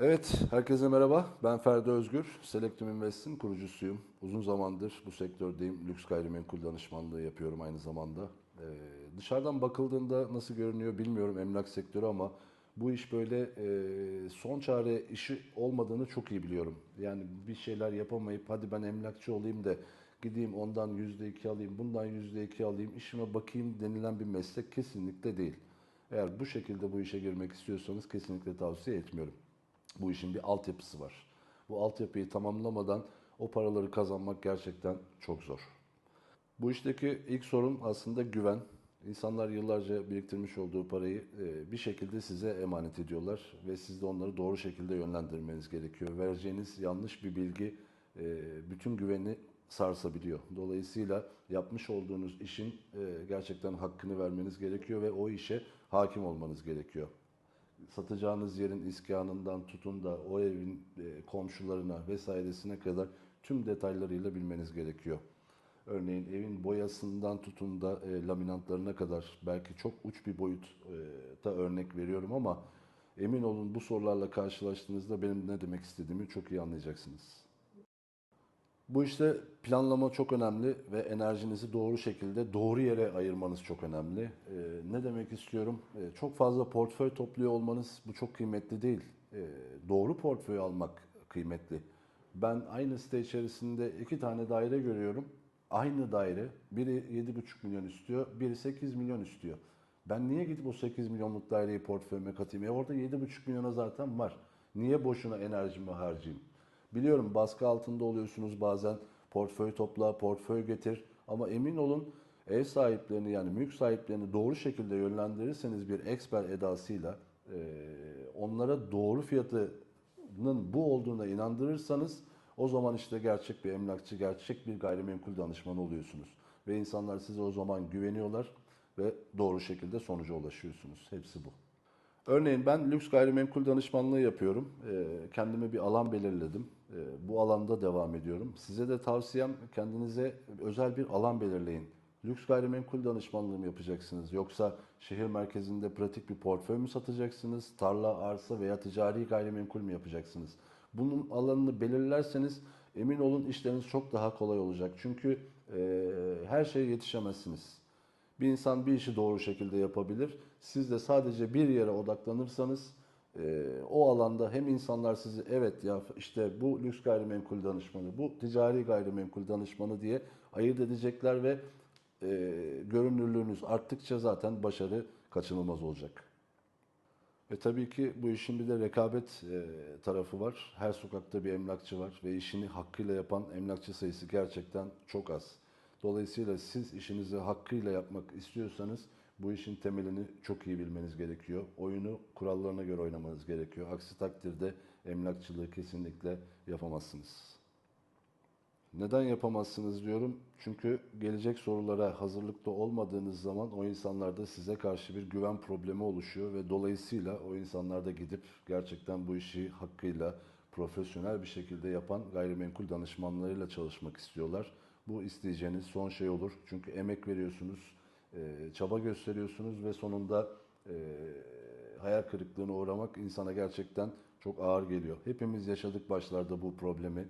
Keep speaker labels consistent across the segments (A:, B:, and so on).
A: Evet, herkese merhaba. Ben Ferdi Özgür, Selectum Invest'in kurucusuyum. Uzun zamandır bu sektördeyim. Lüks gayrimenkul danışmanlığı yapıyorum aynı zamanda. Ee, dışarıdan bakıldığında nasıl görünüyor bilmiyorum emlak sektörü ama bu iş böyle e, son çare işi olmadığını çok iyi biliyorum. Yani bir şeyler yapamayıp hadi ben emlakçı olayım da gideyim ondan yüzde iki alayım, bundan yüzde iki alayım, işime bakayım denilen bir meslek kesinlikle değil. Eğer bu şekilde bu işe girmek istiyorsanız kesinlikle tavsiye etmiyorum. Bu işin bir altyapısı var. Bu altyapıyı tamamlamadan o paraları kazanmak gerçekten çok zor. Bu işteki ilk sorun aslında güven. İnsanlar yıllarca biriktirmiş olduğu parayı e, bir şekilde size emanet ediyorlar ve siz de onları doğru şekilde yönlendirmeniz gerekiyor. Vereceğiniz yanlış bir bilgi e, bütün güveni sarsabiliyor. Dolayısıyla yapmış olduğunuz işin e, gerçekten hakkını vermeniz gerekiyor ve o işe hakim olmanız gerekiyor satacağınız yerin iskanından tutun da o evin e, komşularına vesairesine kadar tüm detaylarıyla bilmeniz gerekiyor. Örneğin evin boyasından tutun da e, laminantlarına kadar belki çok uç bir boyutta örnek veriyorum ama emin olun bu sorularla karşılaştığınızda benim ne demek istediğimi çok iyi anlayacaksınız. Bu işte planlama çok önemli ve enerjinizi doğru şekilde doğru yere ayırmanız çok önemli. Ee, ne demek istiyorum? Ee, çok fazla portföy topluyor olmanız bu çok kıymetli değil. Ee, doğru portföy almak kıymetli. Ben aynı site içerisinde iki tane daire görüyorum. Aynı daire. Biri 7,5 milyon istiyor, biri 8 milyon istiyor. Ben niye gidip o 8 milyonluk daireyi portföyüme katayım? E orada 7,5 milyona zaten var. Niye boşuna enerjimi harcayayım? Biliyorum baskı altında oluyorsunuz bazen. Portföy topla, portföy getir. Ama emin olun ev sahiplerini yani mülk sahiplerini doğru şekilde yönlendirirseniz bir eksper edasıyla e, onlara doğru fiyatının bu olduğuna inandırırsanız o zaman işte gerçek bir emlakçı, gerçek bir gayrimenkul danışmanı oluyorsunuz. Ve insanlar size o zaman güveniyorlar ve doğru şekilde sonuca ulaşıyorsunuz. Hepsi bu. Örneğin ben lüks gayrimenkul danışmanlığı yapıyorum. Ee, Kendime bir alan belirledim. Ee, Bu alanda devam ediyorum. Size de tavsiyem kendinize özel bir alan belirleyin. Lüks gayrimenkul danışmanlığı mı yapacaksınız? Yoksa şehir merkezinde pratik bir portföy mü satacaksınız? Tarla, arsa veya ticari gayrimenkul mü yapacaksınız? Bunun alanını belirlerseniz emin olun işleriniz çok daha kolay olacak. Çünkü e, her şeye yetişemezsiniz. Bir insan bir işi doğru şekilde yapabilir. Siz de sadece bir yere odaklanırsanız e, o alanda hem insanlar sizi evet ya işte bu lüks gayrimenkul danışmanı, bu ticari gayrimenkul danışmanı diye ayırt edecekler ve e, görünürlüğünüz arttıkça zaten başarı kaçınılmaz olacak. Ve tabii ki bu işin bir de rekabet e, tarafı var. Her sokakta bir emlakçı var ve işini hakkıyla yapan emlakçı sayısı gerçekten çok az. Dolayısıyla siz işinizi hakkıyla yapmak istiyorsanız bu işin temelini çok iyi bilmeniz gerekiyor. Oyunu kurallarına göre oynamanız gerekiyor. Aksi takdirde emlakçılığı kesinlikle yapamazsınız. Neden yapamazsınız diyorum. Çünkü gelecek sorulara hazırlıklı olmadığınız zaman o insanlarda size karşı bir güven problemi oluşuyor ve dolayısıyla o insanlar da gidip gerçekten bu işi hakkıyla profesyonel bir şekilde yapan gayrimenkul danışmanlarıyla çalışmak istiyorlar. Bu isteyeceğiniz son şey olur. Çünkü emek veriyorsunuz, e, çaba gösteriyorsunuz ve sonunda e, hayal kırıklığına uğramak insana gerçekten çok ağır geliyor. Hepimiz yaşadık başlarda bu problemi.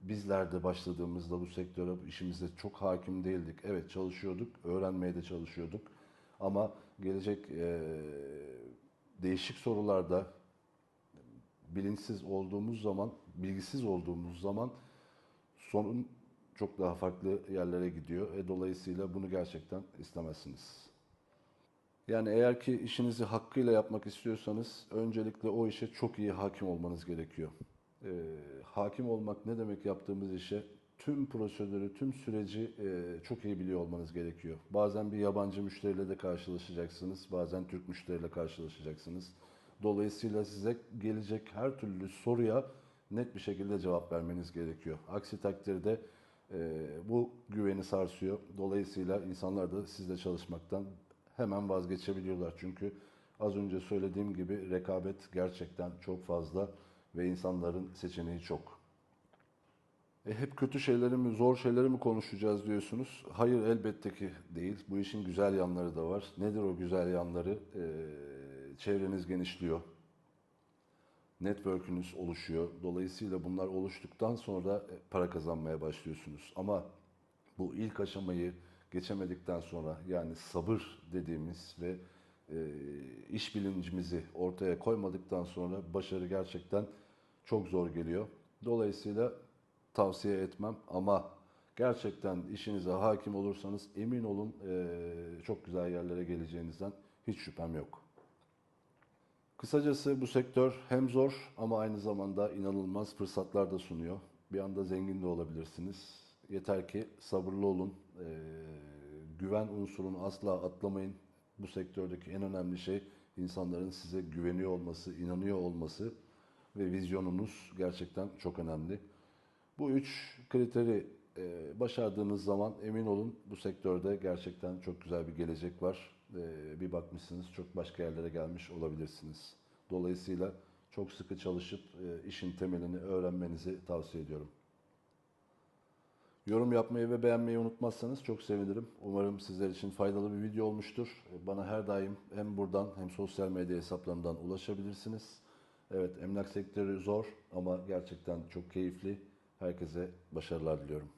A: Bizler de başladığımızda bu sektöre, işimize çok hakim değildik. Evet çalışıyorduk, öğrenmeye de çalışıyorduk. Ama gelecek e, değişik sorularda bilinçsiz olduğumuz zaman, bilgisiz olduğumuz zaman sorun çok daha farklı yerlere gidiyor. E, dolayısıyla bunu gerçekten istemezsiniz. Yani eğer ki işinizi hakkıyla yapmak istiyorsanız öncelikle o işe çok iyi hakim olmanız gerekiyor. Ee, hakim olmak ne demek yaptığımız işe? Tüm prosedürü, tüm süreci e, çok iyi biliyor olmanız gerekiyor. Bazen bir yabancı müşteriyle de karşılaşacaksınız, bazen Türk müşteriyle karşılaşacaksınız. Dolayısıyla size gelecek her türlü soruya net bir şekilde cevap vermeniz gerekiyor. Aksi takdirde e, bu güveni sarsıyor. Dolayısıyla insanlar da sizle çalışmaktan hemen vazgeçebiliyorlar. Çünkü az önce söylediğim gibi rekabet gerçekten çok fazla ve insanların seçeneği çok. E hep kötü şeyleri mi, zor şeyleri mi konuşacağız diyorsunuz. Hayır elbette ki değil. Bu işin güzel yanları da var. Nedir o güzel yanları? E, çevreniz genişliyor. Network'ünüz oluşuyor. Dolayısıyla bunlar oluştuktan sonra e, para kazanmaya başlıyorsunuz. Ama bu ilk aşamayı geçemedikten sonra yani sabır dediğimiz ve e, iş bilincimizi ortaya koymadıktan sonra başarı gerçekten çok zor geliyor. Dolayısıyla tavsiye etmem ama gerçekten işinize hakim olursanız emin olun e, çok güzel yerlere geleceğinizden hiç şüphem yok. Kısacası bu sektör hem zor ama aynı zamanda inanılmaz fırsatlar da sunuyor. Bir anda zengin de olabilirsiniz. Yeter ki sabırlı olun. Ee, güven unsurunu asla atlamayın. Bu sektördeki en önemli şey insanların size güveniyor olması, inanıyor olması ve vizyonunuz gerçekten çok önemli. Bu üç kriteri e, başardığınız zaman emin olun bu sektörde gerçekten çok güzel bir gelecek var. E, bir bakmışsınız çok başka yerlere gelmiş olabilirsiniz. Dolayısıyla çok sıkı çalışıp e, işin temelini öğrenmenizi tavsiye ediyorum. Yorum yapmayı ve beğenmeyi unutmazsanız çok sevinirim. Umarım sizler için faydalı bir video olmuştur. Bana her daim hem buradan hem sosyal medya hesaplarımdan ulaşabilirsiniz. Evet emlak sektörü zor ama gerçekten çok keyifli. Herkese başarılar diliyorum.